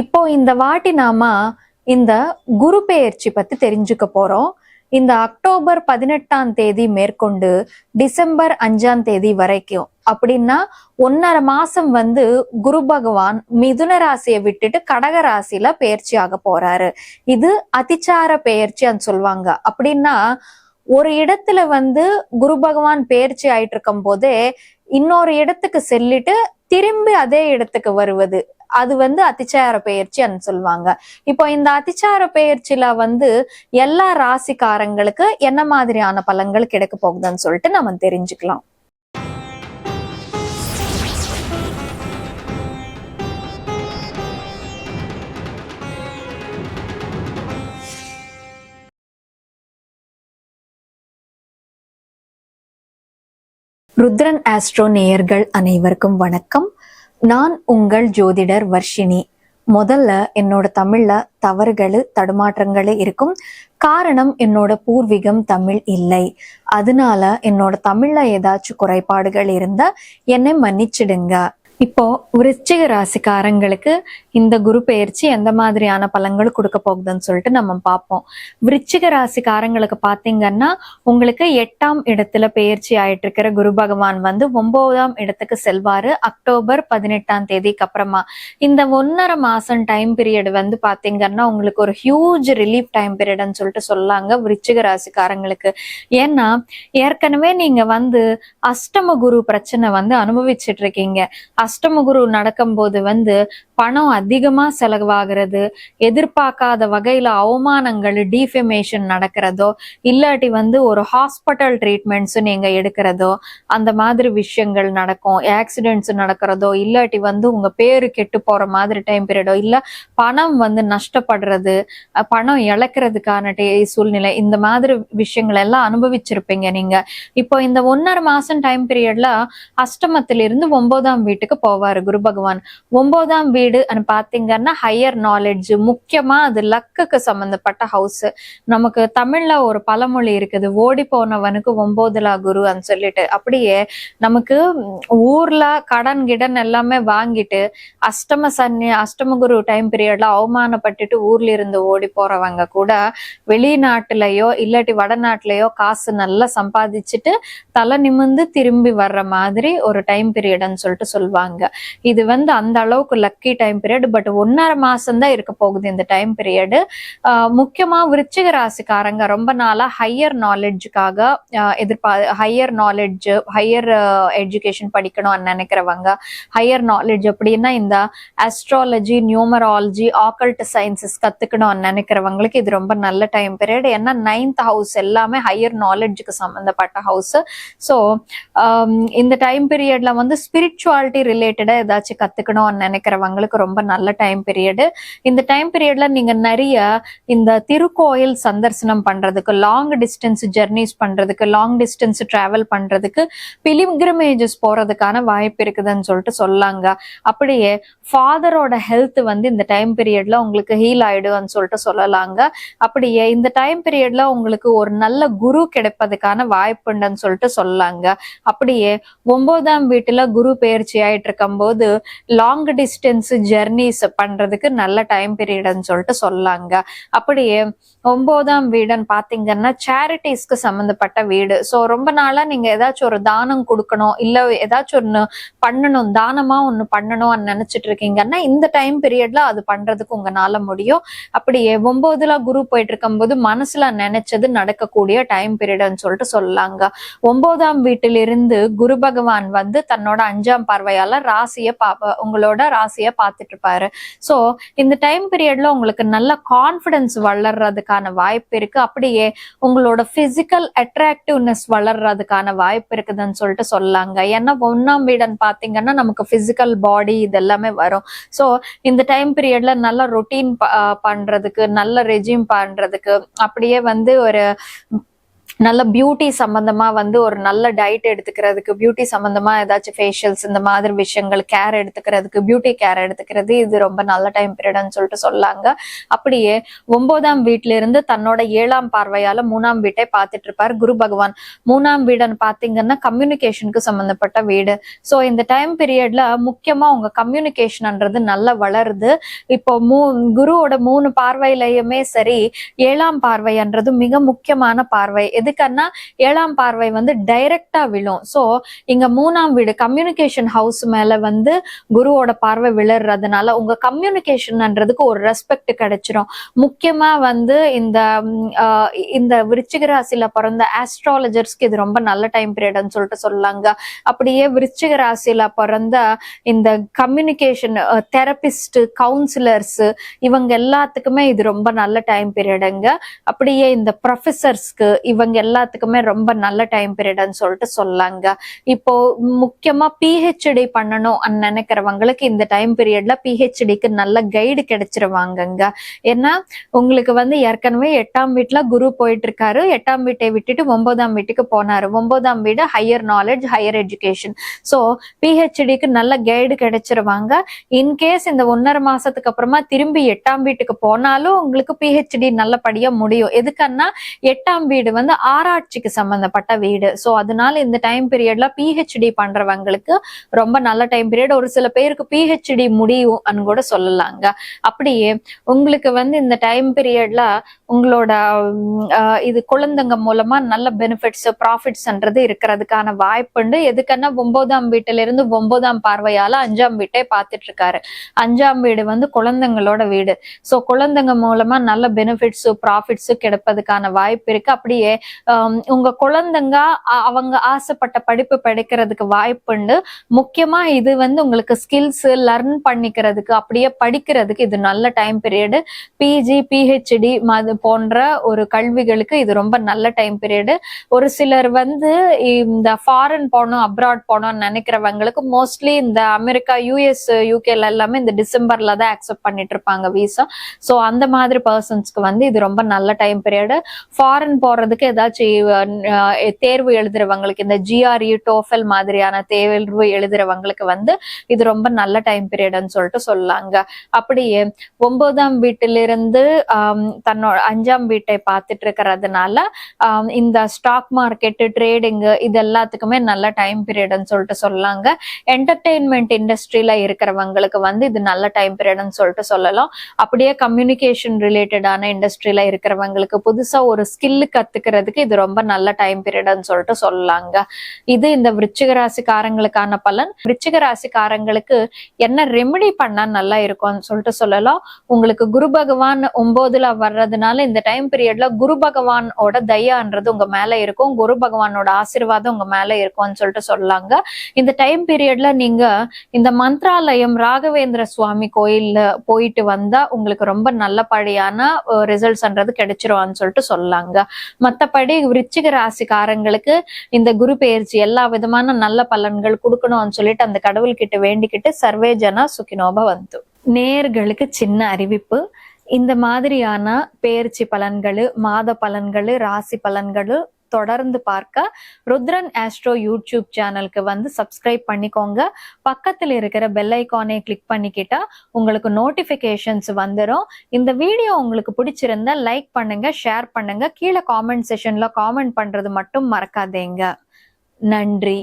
இப்போ இந்த வாட்டி நாம இந்த குரு பெயர்ச்சி பத்தி தெரிஞ்சுக்க போறோம். இந்த அக்டோபர் பதினெட்டாம் தேதி மேற்கொண்டு டிசம்பர் அஞ்சாம் தேதி வரைக்கும் அப்படின்னா ஒன்னரை மாசம் வந்து குரு பகவான் மிதுன ராசியை விட்டுட்டு கடக ராசியில பெயர்ச்சி ஆக போறாரு. இது அதிச்சார பெயர்ச்சின்னு சொல்லுவாங்க. அப்படின்னா ஒரு இடத்துல வந்து குரு பகவான் பெயர்ச்சி ஆயிட்டு இருக்கும் போதே இன்னொரு இடத்துக்கு செல்லிட்டு திரும்பி அதே இடத்துக்கு வருவது. அது வந்து அத்திச்சார பெயர்ச்சின்னு சொல்லுவாங்க இப்போ இந்த அதிச்சார பெயர்ச்சியில வந்து எல்லா ராசிக்காரங்களுக்கு என்ன மாதிரியான பலன்கள் கிடைக்க போகுதுன்னு சொல்லிட்டு நம்ம தெரிஞ்சுக்கலாம். ருத்ரன் ஆஸ்ட்ரோ நேயர்கள் அனைவருக்கும் வணக்கம். நான் உங்கள் ஜோதிடர் வர்ஷினி. முதல்ல என்னோட தமிழ்ல தவறுகள் தடுமாற்றங்கள் இருக்கும். காரணம் என்னோட பூர்வீகம் தமிழ் இல்லை. அதனால என்னோட தமிழ்ல ஏதாச்சும் குறைபாடுகள் இருந்தா என்னை மன்னிச்சிடுங்க. இப்போ விருச்சிக ராசிக்காரங்களுக்கு இந்த குரு பெயர்ச்சி எந்த மாதிரியான பலன்கள் கொடுக்க போகுதுன்னு சொல்லிட்டு நம்ம பார்ப்போம். விருச்சிக ராசிக்காரங்களுக்கு பாத்தீங்கன்னா உங்களுக்கு எட்டாம் இடத்துல பெயர்ச்சி ஆயிட்டு இருக்கிற குரு பகவான் வந்து ஒன்பதாம் இடத்துக்கு செல்வாரு. அக்டோபர் பதினெட்டாம் தேதிக்கு அப்புறமா. இந்த ஒன்னரை மாசம் டைம் பீரியட் வந்து பாத்தீங்கன்னா உங்களுக்கு ஒரு ஹியூஜ் ரிலீஃப் டைம் பீரியட்னு சொல்லிட்டு சொல்லாங்க விருச்சிக ராசிக்காரங்களுக்கு. ஏன்னா ஏற்கனவே நீங்க வந்து அஷ்டம குரு பிரச்சனை வந்து அனுபவிச்சுட்டு இருக்கீங்க. அஷ்டம குரு நடக்கும்போது வந்து பணம் அதிகமா செலவாகிறது எதிர்பார்க்காத வகையில அவமானங்கள் டிஃபெமேஷன் நடக்கிறதோ இல்லாட்டி வந்து ஒரு ஹாஸ்பிட்டல் ட்ரீட்மெண்ட்ஸ் நீங்க எடுக்கிறதோ அந்த மாதிரி விஷயங்கள் நடக்கும். ஆக்சிடென்ட்ஸ் நடக்கிறதோ இல்லாட்டி வந்து உங்க பேரு கெட்டு போற மாதிரி டைம் பீரியடோ இல்ல பணம் வந்து நஷ்டப்படுறது பணம் இழக்கிறதுக்கான சூழ்நிலை இந்த மாதிரி விஷயங்கள் எல்லாம் அனுபவிச்சிருப்பீங்க நீங்க. இப்போ இந்த ஒன்னரை மாசம் டைம் பீரியட்ல அஷ்டமத்திலிருந்து ஒன்பதாம் வீட்டுக்கு போவாரு குரு பகவான். ஒன்பதாம் வீடு பாத்தீங்கன்னா ஹையர் நாலேஜ் முக்கியமா அது லக்குக்கு சம்பந்தப்பட்ட ஹவுஸ் நமக்கு தமிழ்ல ஒரு பழமொழி இருக்குது ஓடி போனவனுக்கு ஒன்பதுலா குருன்னு சொல்லிட்டு. அப்படியே நமக்கு ஊர்ல கடன் கிடன் எல்லாமே வாங்கிட்டு அஷ்டம சன்னி அஷ்டம குரு டைம் பீரியட்ல அவமானப்பட்டுட்டு ஊர்ல இருந்து ஓடி போறவங்க கூட வெளிநாட்டுலயோ இல்லாட்டி வடநாட்டுலயோ காசு நல்லா சம்பாதிச்சுட்டு தலை நிமிர்ந்து திரும்பி வர்ற மாதிரி ஒரு டைம் பீரியட்னு சொல்லிட்டு சொல்லுவாங்க. இது வந்து அந்த அளவுக்கு லக்கி டைம் பீரியட் பட் ஒன்னரை மாசம் தான் இருக்க போகுது இந்த டைம் பீரியடு முக்கியமா விருச்சிக ராசிக்காரங்க ரொம்ப நாளா ஹையர் நாலேஜுக்காக எதிர்பார் ஹையர் நாலேஜ் ஹையர் எஜுகேஷன் படிக்கணும்னு நினைக்கிறவங்க ஹையர் நாலேஜ் அப்படின்னா இந்த அஸ்ட்ராலஜி நியூமராலஜி ஆக்கல்ட் சயின்சஸ் கத்துக்கணும்னு நினைக்கிறவங்களுக்கு இது ரொம்ப நல்ல டைம் பீரியட் ஏன்னா நைன்த் ஹவுஸ் எல்லாமே ஹையர் நாலேஜுக்கு சம்பந்தப்பட்ட ஹவுஸ் ஸோ இந்த டைம் பீரியட்ல வந்து ஸ்பிரிச்சுவாலிட்டி ரிலேட்டடா ஏதாச்சும் கத்துக்கணும்னு நினைக்கிறவங்களுக்கு ரொம்ப நல்ல டைம் பீரியடு இந்த டைம் பீரியட்ல நீங்க நிறைய இந்த திருக்கோயில் சந்தர்சனம் பண்றதுக்கு லாங் டிஸ்டன்ஸ் ஜெர்னிஸ் பண்றதுக்கு லாங் டிஸ்டன்ஸ் டிராவல் பண்றதுக்கு பிலிகிரமேஜஸ் போறதுக்கான வாய்ப்பு இருக்குதுன்னு சொல்லிட்டு சொல்லாங்க. அப்படியே ஃபாதரோட ஹெல்த் வந்து இந்த டைம் பீரியட்ல உங்களுக்கு ஹீல் ஆயிடும்னு சொல்லிட்டு சொல்லலாங்க. அப்படியே இந்த டைம் பீரியட்ல உங்களுக்கு ஒரு நல்ல குரு கிடைப்பதுக்கான வாய்ப்புண்டுன்னு சொல்லிட்டு சொல்லாங்க. அப்படியே ஒன்பதாம் வீட்டுல குரு பெயர்ச்சி ஆயிட்டு இருக்கும் போது லாங் டிஸ்டன்ஸ் ஜெர்னிஸ் பண்றதுக்கு நல்ல டைம் பீரியட்னு சொல்லிட்டு சொல்லாங்க. அப்படியே ஒன்பதாம் வீடுன்னு பாத்தீங்கன்னா சேரிட்டிஸ்க்கு சம்மந்தப்பட்ட வீடு. ஸோ ரொம்ப நாளா நீங்க ஏதாச்சும் ஒரு தானம் கொடுக்கணும் இல்ல ஏதாச்சும் ஒன்று பண்ணணும் தானமா ஒன்று பண்ணணும்னு நினைச்சிட்டு இருக்கீங்கன்னா இந்த டைம் பீரியட்ல அது பண்றதுக்கு உங்களால முடியும். அப்படியே ஒன்பதுல குரு போயிட்டு இருக்கும்போது மனசுல நினைச்சது நடக்கக்கூடிய டைம் பீரியட்னு சொல்லிட்டு சொல்லாங்க. ஒன்பதாம் வீட்டிலிருந்து குரு பகவான் வந்து தன்னோட அஞ்சாம் பார்வையால ராசிய பாப்ப உங்களோட ராசியை பார்த்துட்டு இருப்பாரு ஸோ இந்த டைம் பீரியட்ல உங்களுக்கு நல்ல கான்ஃபிடன்ஸ் வளர்றதுக்கான வாய்ப்பு இருக்கு. அப்படியே உங்களோட பிசிக்கல் அட்ராக்டிவ்னஸ் வளர்றதுக்கான வாய்ப்பு இருக்குதுன்னு சொல்லிட்டு சொல்லாங்க ஏன்னா ஒன்னாம் வீடன் பாத்தீங்கன்னா நமக்கு பிசிக்கல் பாடி இது எல்லாமே வரும். ஸோ இந்த டைம் பீரியட்ல நல்ல ரொட்டீன் பண்றதுக்கு நல்ல ரெஜிம் பண்றதுக்கு அப்படியே வந்து ஒரு நல்ல பியூட்டி சம்பந்தமா வந்து ஒரு நல்ல டயட் எடுத்துக்கிறதுக்கு பியூட்டி சம்பந்தமா ஏதாச்சும் ஃபேஷியல்ஸ் இந்த மாதிரி விஷயங்கள் கேர் எடுத்துக்கிறதுக்கு பியூட்டி கேர் எடுத்துக்கிறது இது ரொம்ப நல்ல டைம் பீரியட்னு சொல்லிட்டு சொல்லாங்க. அப்படியே ஒன்பதாம் வீட்டுல இருந்து தன்னோட ஏழாம் பார்வையால மூணாம் வீட்டை பார்த்துட்டு இருப்பார் குரு பகவான். மூணாம் வீடுன்னு பாத்தீங்கன்னா கம்யூனிகேஷனுக்கு சம்பந்தப்பட்ட வீடு. ஸோ இந்த டைம் பீரியட்ல முக்கியமா உங்க கம்யூனிகேஷன்ன்றது நல்லா வளருது. இப்போ மூ குருவோட மூணு பார்வையிலயுமே சரி ஏழாம் பார்வைன்றது மிக முக்கியமான பார்வை. எதுக்குன்னா ஏழாம் பார்வை வந்து டைரக்டா விழும். ஸோ இங்க மூணாம் வீடு கம்யூனிகேஷன் ஹவுஸ் மேல வந்து குருவோட பார்வை விழுறதுனால உங்க கம்யூனிகேஷன்ன்றதுக்கு ஒரு ரெஸ்பெக்ட் கிடைச்சிரும். முக்கியமா வந்து இந்த இந்த விருச்சிக ராசியில பிறந்த ஆஸ்ட்ராலஜர்ஸ்க்கு இது ரொம்ப நல்ல டைம் பீரியட்னு சொல்லிட்டு சொல்லாங்க. அப்படியே விருச்சிக ராசியில பிறந்த இந்த கம்யூனிகேஷன் தெரபிஸ்ட் கவுன்சிலர்ஸ் இவங்க எல்லாத்துக்குமே இது ரொம்ப நல்ல டைம் பீரியடுங்க அப்படியே இந்த ப்ரொஃபசர்ஸ்க்கு இவங்க எல்லாத்துக்குமே ரொம்ப நல்ல டைம் பீரியட்னு சொல்லிட்டு சொல்லாங்க. இப்போ முக்கியமா பிஹெச்டி பண்ணணும் நினைக்கிறவங்களுக்கு இந்த டைம் பீரியட்ல பிஹெச்டிக்கு நல்ல கைடு கிடைச்சிருவாங்கங்க. ஏன்னா உங்களுக்கு வந்து ஏற்கனவே எட்டாம் வீட்டுல குரு போயிட்டு இருக்காரு எட்டாம் வீட்டை விட்டுட்டு ஒன்பதாம் வீட்டுக்கு போனாரு. ஒன்பதாம் வீடு higher knowledge higher education so பிஹெச்டிக்கு நல்ல கைடு கிடைச்சிருவாங்க. இன்கேஸ் இந்த ஒன்னரை மாசத்துக்கு அப்புறமா திரும்பி எட்டாம் வீட்டுக்கு போனாலும் உங்களுக்கு பிஹெச்டி நல்லபடியா முடியும். எதுக்குன்னா எட்டாம் வீடு வந்து ஆராய்ச்சிக்கு சம்பந்தப்பட்ட வீடு. ஸோ அதனால இந்த டைம் பீரியட்ல பிஹெச்டி பண்றவங்களுக்கு ரொம்ப நல்ல டைம் பீரியட் ஒரு சில பேருக்கு பிஹெச்டி முடியும் கூட சொல்லலாங்க. அப்படியே உங்களுக்கு வந்து இந்த டைம் பீரியட்ல உங்களோட இது குழந்தைங்க மூலமா நல்ல பெனிஃபிட்ஸ் ப்ராஃபிட்ஸ்ன்றது இருக்கிறதுக்கான வாய்ப்புண்டு எதுக்குன்னா ஒன்பதாம் வீட்டுல இருந்து ஒன்பதாம் பார்வையால அஞ்சாம் வீட்டை பார்த்துட்டு இருக்காரு அஞ்சாம் வீடு வந்து குழந்தைங்களோட வீடு. ஸோ குழந்தைங்க மூலமா நல்ல பெனிஃபிட்ஸ் ப்ராஃபிட்ஸ் கிடைப்பதுக்கான வாய்ப்பு இருக்கு. அப்படியே உங்க குழந்தைங்க அவங்க ஆசைப்பட்ட படிப்பு படிக்கிறதுக்கு வாய்ப்புண்டு முக்கியமா இது வந்து உங்களுக்கு ஸ்கில்ஸ் லர்ன் பண்ணிக்கிறதுக்கு அப்படியே படிக்கிறதுக்கு இது நல்ல டைம் பீரியடு பிஜி பிஹெச்டி போன்ற ஒரு கல்விகளுக்கு இது ரொம்ப நல்ல டைம் பீரியடு ஒரு சிலர் வந்து இந்த ஃபாரின் போனோம் அப்ராட் போகணும்னு நினைக்கிறவங்களுக்கு மோஸ்ட்லி இந்த அமெரிக்கா யூஎஸ் யூகேல எல்லாமே இந்த டிசம்பர்ல தான் அக்செப்ட் பண்ணிட்டு இருப்பாங்க விசா ஸோ அந்த மாதிரி பர்சன்ஸ்க்கு வந்து இது ரொம்ப நல்ல டைம் பீரியடு ஃபாரின் போறதுக்கு ஏதாச்சும் தேர்வு எழுதுறவங்களுக்கு இந்த ஜிஆர்இ டோஃபெல் மாதிரியான தேர்வு எழுதுறவங்களுக்கு வந்து இது ரொம்ப நல்ல டைம் பீரியட்னு சொல்லிட்டு சொல்லாங்க. அப்படியே ஒன்பதாம் வீட்டிலிருந்து தன்னோட அஞ்சாம் வீட்டை பார்த்துட்டு இருக்கிறதுனால இந்த ஸ்டாக் மார்க்கெட் ட்ரேடிங் இது எல்லாத்துக்குமே நல்ல டைம் பீரியட்னு சொல்லிட்டு சொல்லாங்க. என்டர்டெயின்மெண்ட் இண்டஸ்ட்ரியில இருக்கிறவங்களுக்கு வந்து இது நல்ல டைம் பீரியட்னு சொல்லிட்டு சொல்லலாம். அப்படியே கம்யூனிகேஷன் ரிலேட்டடான இண்டஸ்ட்ரியில இருக்கிறவங்களுக்கு புதுசா ஒரு ஸ்கில் கத்துக்கிறதுக்கு இருக்கு. இது ரொம்ப நல்ல டைம் பீரியட்னு சொல்லிட்டு சொல்லலாங்க இது இந்த விருச்சிக ராசிக்காரங்களுக்கான பலன். விருச்சிக ராசிக்காரங்களுக்கு என்ன ரெமெடி பண்ணா நல்லா இருக்கும்னு சொல்லிட்டு சொல்லலாம். உங்களுக்கு குரு பகவான் ஒன்பதுல வர்றதுனால இந்த டைம் பீரியட்ல குரு பகவானோட தயான்றது உங்க மேல இருக்கும். குரு பகவானோட ஆசிர்வாதம் உங்க மேல இருக்கும்னு சொல்லிட்டு சொல்லலாங்க இந்த டைம் பீரியட்ல நீங்க இந்த மந்த்ராலயம் ராகவேந்திர சுவாமி கோயில்ல போயிட்டு வந்தா உங்களுக்கு ரொம்ப நல்லபடியான ரிசல்ட்ஸ்ன்றது கிடைச்சிருவான்னு சொல்லிட்டு சொல்லலாங்க மத்தபடி விருச்சிக ராசிக்காரங்களுக்கு இந்த குரு பெயர்ச்சி எல்லா விதமான நல்ல பலன்கள் கொடுக்கணும்னு சொல்லிட்டு அந்த கடவுள்கிட்ட வேண்டிக்கிட்டு சர்வே ஜனா சுக்கினோப வந்து நேர்களுக்கு சின்ன அறிவிப்பு. இந்த மாதிரியான பெயர்ச்சி பலன்கள் மாத பலன்கள் ராசி பலன்கள் தொடர்ந்து பார்க்க ருத்ரன் ஆஸ்ட்ரோ யூடியூப் சேனலுக்கு வந்து சப்ஸ்கிரைப் பண்ணிக்கோங்க. பக்கத்தில் இருக்கிற பெல் ஐக்கானை கிளிக் பண்ணிக்கிட்டா உங்களுக்கு நோட்டிஃபிகேஷன்ஸ் வந்துடும் இந்த வீடியோ உங்களுக்கு பிடிச்சிருந்தா லைக் பண்ணுங்க ஷேர் பண்ணுங்க. கீழே காமெண்ட் செஷன்ல காமெண்ட் பண்றது மட்டும் மறக்காதீங்க. நன்றி.